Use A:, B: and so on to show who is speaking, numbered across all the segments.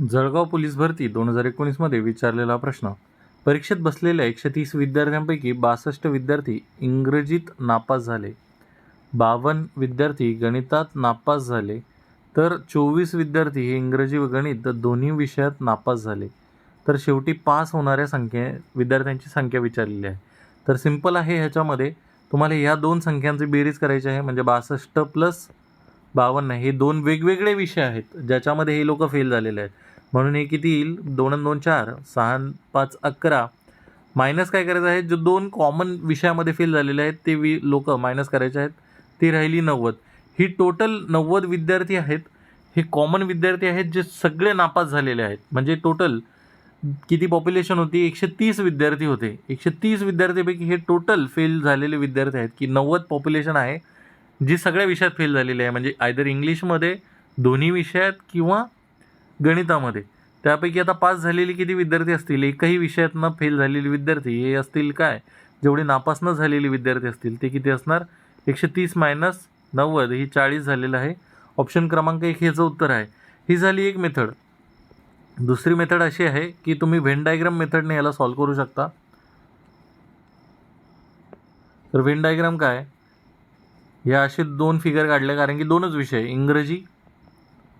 A: Jalgaon police भरती दोन हजार एकोणीसमध्ये विचारलेला प्रश्न. परीक्षेत बसलेल्या एकशे तीस विद्यार्थ्यांपैकी बासष्ट विद्यार्थी इंग्रजीत नापास झाले. बावन्न विद्यार्थी गणितात नापास झाले. तर चोवीस विद्यार्थी हे इंग्रजी व गणित दोन्ही विषयात नापास झाले. तर शेवटी पास होणाऱ्या संख्ये विद्यार्थ्यांची संख्या विचारलेली आहे. तर सिंपल आहे ह्याच्यामध्ये. तुम्हाला ह्या दोन संख्यांची बेरीज करायची आहे. म्हणजे बासष्ट प्लस बावन्न हे दोन वेगवेगळे विषय आहेत ज्याच्यामध्ये हे लोक फेल झालेले आहेत. म्हणून हे किती येईल? दोन दोन चार सहा पाच अकरा. मायनस काय करायचं आहे? जो दोन कॉमन विषयामध्ये फेल झालेले आहेत ते वि लोक मायनस करायचे आहेत ती राहिली नव्वद. ही टोटल नव्वद विद्यार्थी आहेत हे कॉमन विद्यार्थी आहेत जे सगळे नापास झालेले आहेत. म्हणजे टोटल किती पॉप्युलेशन होती? एकशे तीस विद्यार्थी होते. एकशे तीस विद्यार्थीपैकी हे टोटल फेल झालेले विद्यार्थी आहेत की नव्वद पॉप्युलेशन आहे जी सगळ्या विषयात फेल झालेली आहे. म्हणजे आयदर इंग्लिशमध्ये दोन्ही विषयात किंवा गणितामध्ये. त्यापैकी आता पास झालेली किती विद्यार्थी असतील? एकही विषयात न फेल झालेले विद्यार्थी हे असतील काय? जेवढे नापास न झालेले विद्यार्थी असतील ते किती असणार? एकशे तीस मायनस नव्वद ही चाळीस झालेलं आहे. ऑप्शन क्रमांक एक ह्याचं उत्तर आहे. ही झाली एक मेथड दुसरी मेथड अशी आहे की तुम्ही व्हेन डायग्राम मेथडने याला सॉल्व करू शकता. तर व्हेन डायग्राम काय? या असे दोन फिगर काढले कारण की दोनच विषय इंग्रजी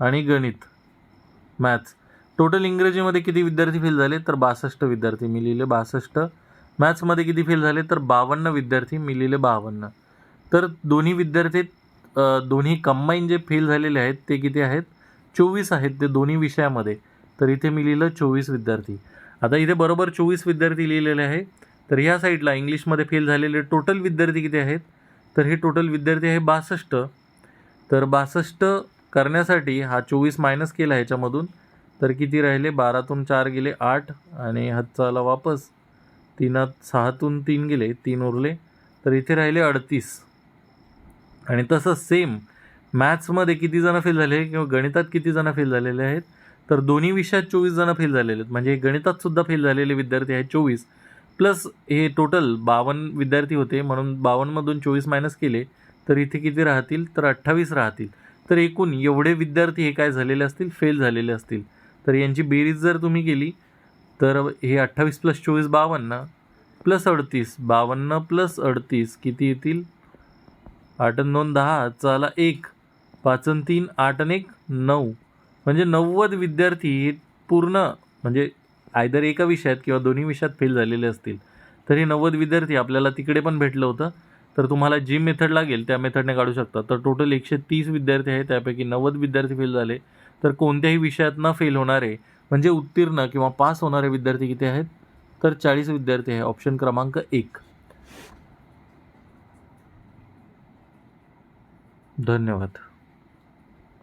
A: आणि गणित मॅथ्स टोटल इंग्रजीमध्ये किती विद्यार्थी फेल झाले? तर बासष्ट विद्यार्थी मी लिहिले बासष्ट. मॅथ्समध्ये किती फेल झाले? तर बावन्न विद्यार्थी मी लिहिले बावन्न. तर दोन्ही विद्यार्थी दोन्ही कंबाईन जे फेल झालेले आहेत ते किती आहेत? चोवीस आहेत. ते दोन्ही विषयामध्ये. तर इथे मी लिहिलं चोवीस विद्यार्थी. आता इथे बरोबर चोवीस विद्यार्थी लिहिलेले आहे. तर ह्या साईडला इंग्लिशमध्ये फेल झालेले टोटल विद्यार्थी किती आहेत? तर हे टोटल विद्यार्थी आहे बासष्ट. तर बासष्ट करण्यासाठी हा चोवीस मायनस केला ह्याच्यामधून तर किती राहिले? बारातून चार गेले आठ आणि हातचाला वापस. तीनात सहातून तीन गेले तीन उरले. तर इथे राहिले अडतीस. आणि तसंच सेम मॅथ्समध्ये किती जणं फेल झाले किंवा गणितात किती जणं फेल झालेले आहेत? तर दोन्ही विषयात चोवीस जणं फेल झालेले आहेत. म्हणजे गणितातसुद्धा फेल झालेले विद्यार्थी आहेत चोवीस. प्लस हे टोटल बावन्न विद्यार्थी होते म्हणून बावन्नमधून चोवीस मायनस केले तर इथे किती राहतील? तर अठ्ठावीस राहतील. तर एकूण एवढे विद्यार्थी हे काय झालेले असतील? फेल झालेले असतील. तर यांची बेरीज जर तुम्ही केली तर हे अठ्ठावीस प्लस चोवीस बावन्न प्लस अडतीस बावन्न प्लस अडतीस किती येतील? आठ आणि दोन दहा चाला एक. पाच आणि तीन आठ आणि एक नऊ. म्हणजे नव्वद विद्यार्थी हे पूर्ण म्हणजे आयदर एका विषयात किंवा दोन्ही विषयात फेल झालेले असतील. तर हे नव्वद विद्यार्थी आपल्याला तिकडे पण भेटलं होतं. तर तुम्हाला जी मेथड लागेल त्या मेथडने काढू शकता. तर टोटल एकशे तीस विद्यार्थी आहेत त्यापैकी नव्वद विद्यार्थी फेल झाले. तर कोणत्याही विषयात न फेल होणारे म्हणजे उत्तीर्ण किंवा पास होणारे विद्यार्थी किती आहेत? तर चाळीस विद्यार्थी आहे ऑप्शन क्रमांक एक. धन्यवाद.